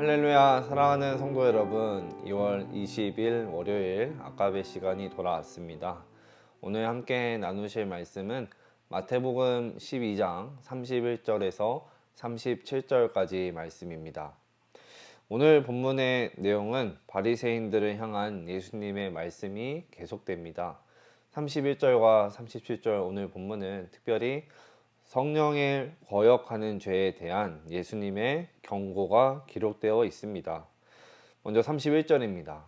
할렐루야 사랑하는 성도 여러분. 2월 20일 월요일 아까의 시간이 돌아왔습니다. 오늘 함께 나누실 말씀은 마태복음 12장 31절에서 37절까지 말씀입니다. 오늘 본문의 내용은 바리새인들을 향한 예수님의 말씀이 계속됩니다. 31절과 37절 오늘 본문은 특별히 성령에 거역하는 죄에 대한 예수님의 경고가 기록되어 있습니다. 먼저 31절입니다.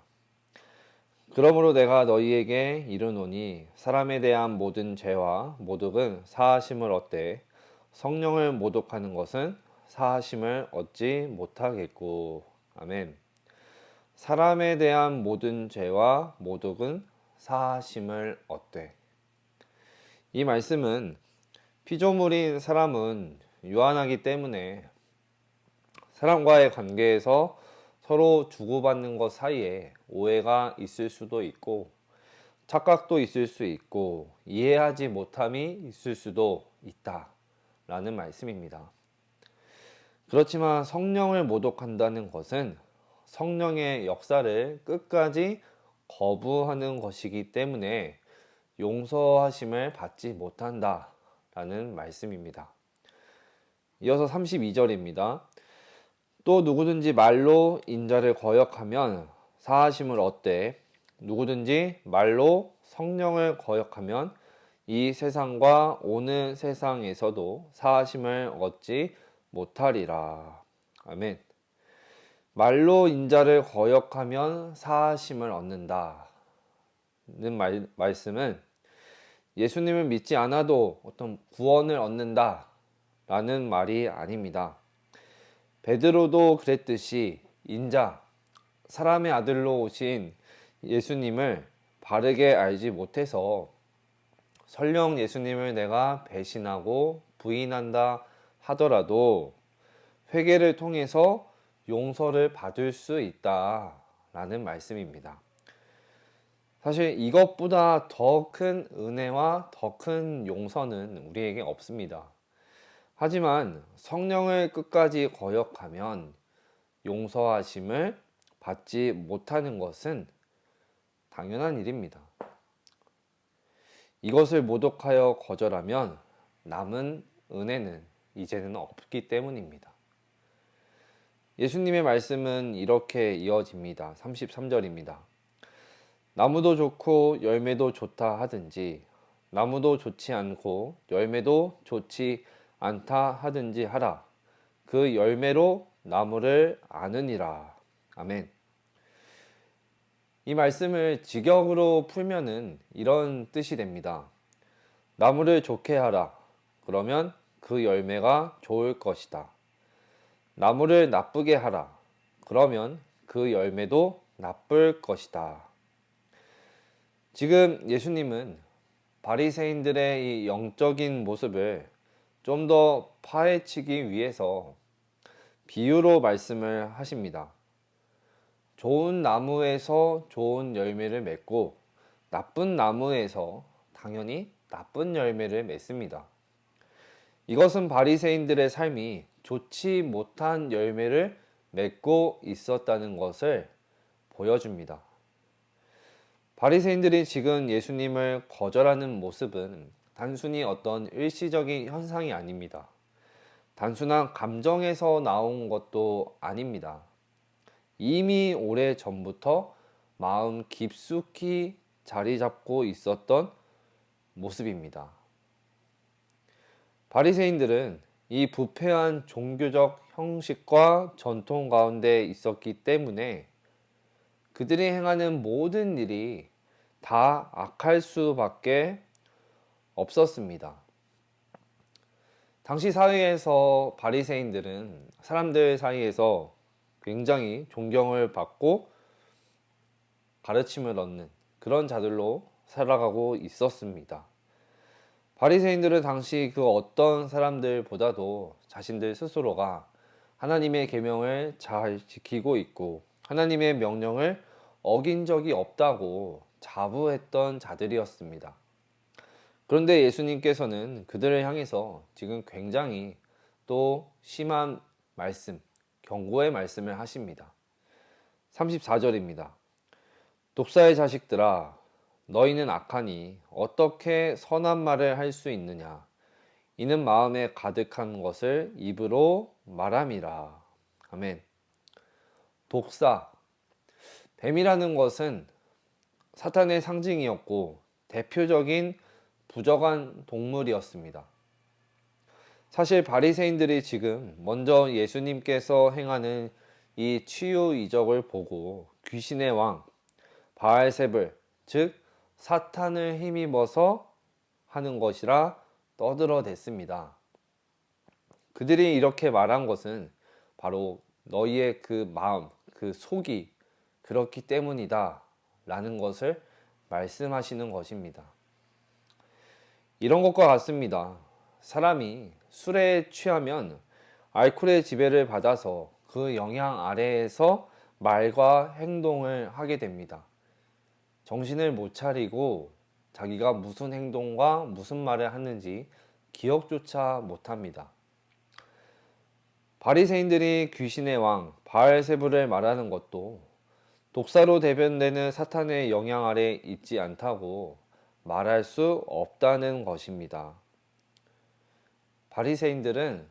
그러므로 내가 너희에게 이르노니 사람에 대한 모든 죄와 모독은 사하심을 얻되 성령을 모독하는 것은 사하심을 얻지 못하겠고 아멘. 사람에 대한 모든 죄와 모독은 사하심을 얻되 이 말씀은 피조물인 사람은 유한하기 때문에 사람과의 관계에서 서로 주고받는 것 사이에 오해가 있을 수도 있고 착각도 있을 수 있고 이해하지 못함이 있을 수도 있다. 라는 말씀입니다. 그렇지만 성령을 모독한다는 것은 성령의 역사를 끝까지 거부하는 것이기 때문에 용서하심을 받지 못한다. 라는 말씀입니다. 이어서 32절입니다. 또 누구든지 말로 인자를 거역하면 사하심을 얻되 누구든지 말로 성령을 거역하면 이 세상과 오는 세상에서도 사하심을 얻지 못하리라. 아멘. 말로 인자를 거역하면 사하심을 얻는다. 는 말, 말씀은 예수님을 믿지 않아도 어떤 구원을 얻는다 라는 말이 아닙니다. 베드로도 그랬듯이 인자, 사람의 아들로 오신 예수님을 바르게 알지 못해서 설령 예수님을 내가 배신하고 부인한다 하더라도 회개를 통해서 용서를 받을 수 있다라는 말씀입니다. 사실 이것보다 더 큰 은혜와 더 큰 용서는 우리에게 없습니다. 하지만 성령을 끝까지 거역하면 용서하심을 받지 못하는 것은 당연한 일입니다. 이것을 모독하여 거절하면 남은 은혜는 이제는 없기 때문입니다. 예수님의 말씀은 이렇게 이어집니다. 33절입니다. 나무도 좋고 열매도 좋다 하든지 나무도 좋지 않고 열매도 좋지 않다 하든지 하라. 그 열매로 나무를 아느니라. 아멘. 이 말씀을 직역으로 풀면은 이런 뜻이 됩니다. 나무를 좋게 하라. 그러면 그 열매가 좋을 것이다. 나무를 나쁘게 하라. 그러면 그 열매도 나쁠 것이다. 지금 예수님은 바리새인들의 이 영적인 모습을 좀 더 파헤치기 위해서 비유로 말씀을 하십니다. 좋은 나무에서 좋은 열매를 맺고 나쁜 나무에서 당연히 나쁜 열매를 맺습니다. 이것은 바리새인들의 삶이 좋지 못한 열매를 맺고 있었다는 것을 보여줍니다. 바리새인들이 지금 예수님을 거절하는 모습은 단순히 어떤 일시적인 현상이 아닙니다. 단순한 감정에서 나온 것도 아닙니다. 이미 오래 전부터 마음 깊숙이 자리 잡고 있었던 모습입니다. 바리새인들은 이 부패한 종교적 형식과 전통 가운데 있었기 때문에 그들이 행하는 모든 일이 다 악할 수밖에 없었습니다. 당시 사회에서 바리새인들은 사람들 사이에서 굉장히 존경을 받고 가르침을 얻는 그런 자들로 살아가고 있었습니다. 바리새인들은 당시 그 어떤 사람들보다도 자신들 스스로가 하나님의 계명을 잘 지키고 있고 하나님의 명령을 어긴 적이 없다고 자부했던 자들이었습니다. 그런데 예수님께서는 그들을 향해서 지금 굉장히 또 심한 말씀, 경고의 말씀을 하십니다. 34절입니다. 독사의 자식들아, 너희는 악하니 어떻게 선한 말을 할 수 있느냐? 이는 마음에 가득한 것을 입으로 말함이라. 아멘. 독사. 뱀이라는 것은 사탄의 상징이었고 대표적인 부정한 동물이었습니다. 사실 바리새인들이 지금 먼저 예수님께서 행하는 이 치유 이적을 보고 귀신의 왕 바알세불 즉 사탄을 힘입어서 하는 것이라 떠들어댔습니다. 그들이 이렇게 말한 것은 바로 너희의 그 마음, 그 속이 그렇기 때문이다 라는 것을 말씀하시는 것입니다. 이런 것과 같습니다. 사람이 술에 취하면 알코올의 지배를 받아서 그 영향 아래에서 말과 행동을 하게 됩니다. 정신을 못 차리고 자기가 무슨 행동과 무슨 말을 하는지 기억조차 못합니다. 바리새인들이 귀신의 왕 바알세불을 말하는 것도 독사로 대변되는 사탄의 영향 아래 있지 않다고 말할 수 없다는 것입니다. 바리새인들은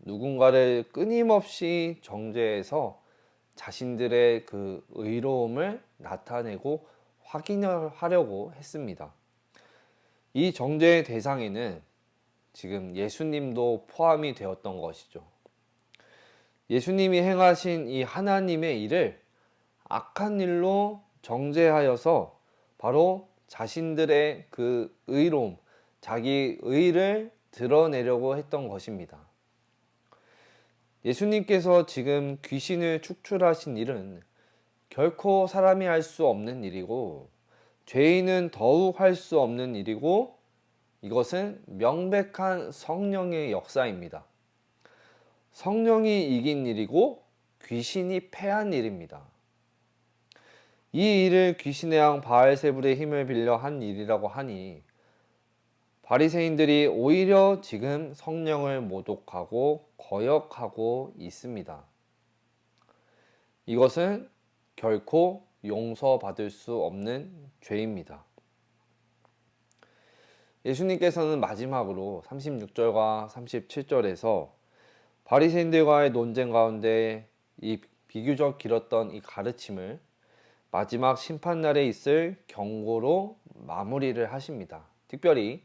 누군가를 끊임없이 정죄해서 자신들의 그 의로움을 나타내고 확인을 하려고 했습니다. 이 정죄의 대상에는 지금 예수님도 포함이 되었던 것이죠. 예수님이 행하신 이 하나님의 일을 악한 일로 정죄하여서 바로 자신들의 그 의로움, 자기 의를 드러내려고 했던 것입니다. 예수님께서 지금 귀신을 축출하신 일은 결코 사람이 할 수 없는 일이고 죄인은 더욱 할 수 없는 일이고 이것은 명백한 성령의 역사입니다. 성령이 이긴 일이고 귀신이 패한 일입니다. 이 일을 귀신의 왕 바알세불의 힘을 빌려 한 일이라고 하니 바리새인들이 오히려 지금 성령을 모독하고 거역하고 있습니다. 이것은 결코 용서받을 수 없는 죄입니다. 예수님께서는 마지막으로 36절과 37절에서 바리새인들과의 논쟁 가운데 이 비교적 길었던 이 가르침을 마지막 심판날에 있을 경고로 마무리를 하십니다. 특별히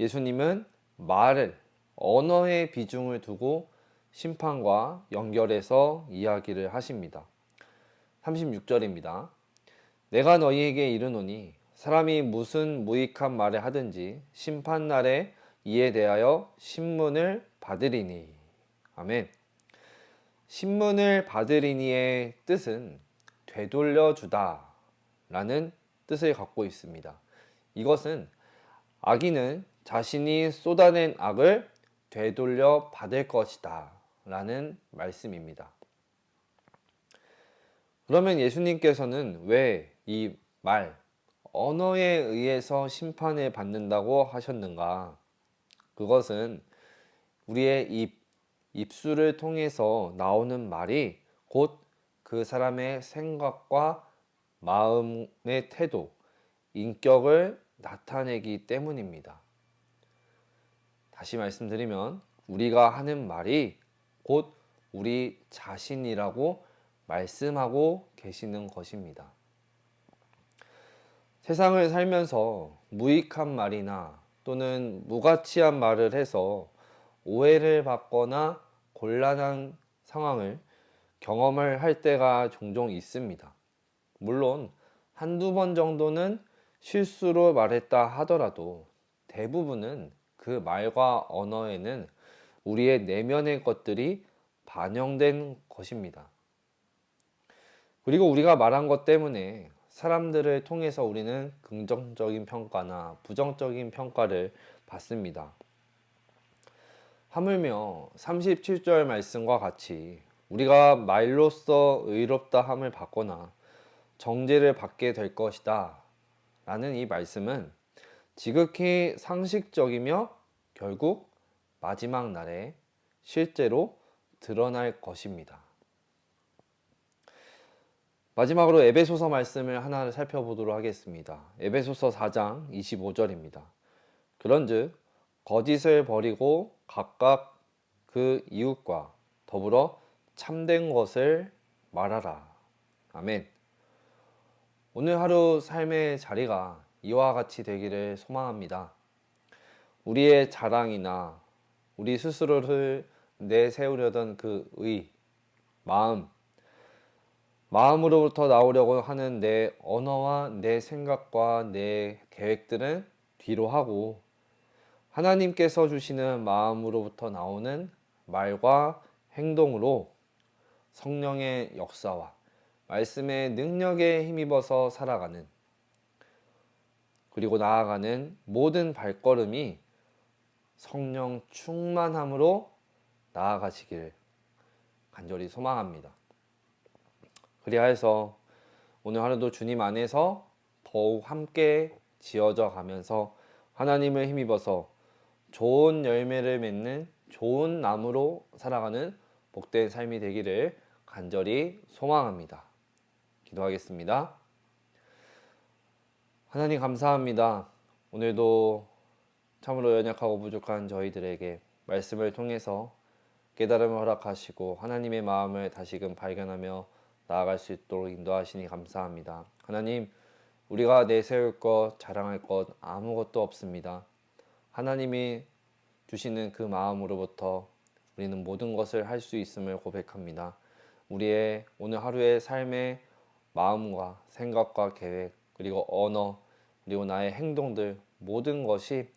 예수님은 말을 언어의 비중을 두고 심판과 연결해서 이야기를 하십니다. 36절입니다. 내가 너희에게 이르노니 사람이 무슨 무익한 말을 하든지 심판날에 이에 대하여 신문을 받으리니. 아멘. 신문을 받으리니의 뜻은 되돌려 주다 라는 뜻을 갖고 있습니다. 이것은 악인은 자신이 쏟아낸 악을 되돌려 받을 것이다 라는 말씀입니다. 그러면 예수님께서는 왜 이 말, 언어에 의해서 심판을 받는다고 하셨는가? 그것은 우리의 입, 입술을 통해서 나오는 말이 곧 그 사람의 생각과 마음의 태도, 인격을 나타내기 때문입니다. 다시 말씀드리면 우리가 하는 말이 곧 우리 자신이라고 말씀하고 계시는 것입니다. 세상을 살면서 무익한 말이나 또는 무가치한 말을 해서 오해를 받거나 곤란한 상황을 경험을 할 때가 종종 있습니다. 물론 한두 번 정도는 실수로 말했다 하더라도 대부분은 그 말과 언어에는 우리의 내면의 것들이 반영된 것입니다. 그리고 우리가 말한 것 때문에 사람들을 통해서 우리는 긍정적인 평가나 부정적인 평가를 받습니다. 하물며 37절 말씀과 같이 우리가 말로써 의롭다 함을 받거나 정죄를 받게 될 것이다. 라는 이 말씀은 지극히 상식적이며 결국 마지막 날에 실제로 드러날 것입니다. 마지막으로 에베소서 말씀을 하나 살펴보도록 하겠습니다. 에베소서 4장 25절입니다. 그런즉 거짓을 버리고 각각 그 이웃과 더불어 참된 것을 말하라. 아멘. 오늘 하루 삶의 자리가 이와 같이 되기를 소망합니다. 우리의 자랑이나 우리 스스로를 내세우려던 그 의, 마음, 마음으로부터 나오려고 하는 내 언어와 내 생각과 내 계획들은 뒤로 하고 하나님께서 주시는 마음으로부터 나오는 말과 행동으로 성령의 역사와 말씀의 능력에 힘입어서 살아가는 그리고 나아가는 모든 발걸음이 성령 충만함으로 나아가시길 간절히 소망합니다. 그리하여서 오늘 하루도 주님 안에서 더욱 함께 지어져 가면서 하나님을 힘입어서 좋은 열매를 맺는 좋은 나무로 살아가는 복된 삶이 되기를 간절히 소망합니다. 기도하겠습니다. 하나님 감사합니다. 오늘도 참으로 연약하고 부족한 저희들에게 말씀을 통해서 깨달음을 허락하시고 하나님의 마음을 다시금 발견하며 나아갈 수 있도록 인도하시니 감사합니다. 하나님, 우리가 내세울 것, 자랑할 것 아무것도 없습니다. 하나님이 주시는 그 마음으로부터 우리는 모든 것을 할 수 있음을 고백합니다. 우리의 오늘 하루의 삶의 마음과 생각과 계획, 그리고 언어, 그리고 나의 행동들 모든 것이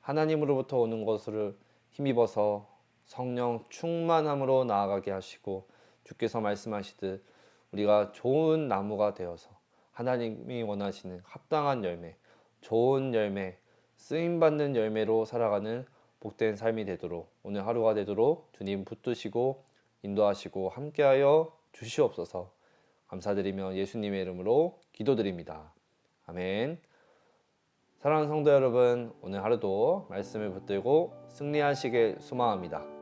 하나님으로부터 오는 것을 힘입어서 성령 충만함으로 나아가게 하시고 주께서 말씀하시듯 우리가 좋은 나무가 되어서 하나님이 원하시는 합당한 열매, 좋은 열매, 쓰임 받는 열매로 살아가는 복된 삶이 되도록 오늘 하루가 되도록 주님 붙드시고 인도하시고 함께하여 주시옵소서. 감사드리며 예수님의 이름으로 기도드립니다. 아멘. 사랑하는 성도 여러분, 오늘 하루도 말씀을 붙들고 승리하시길 소망합니다.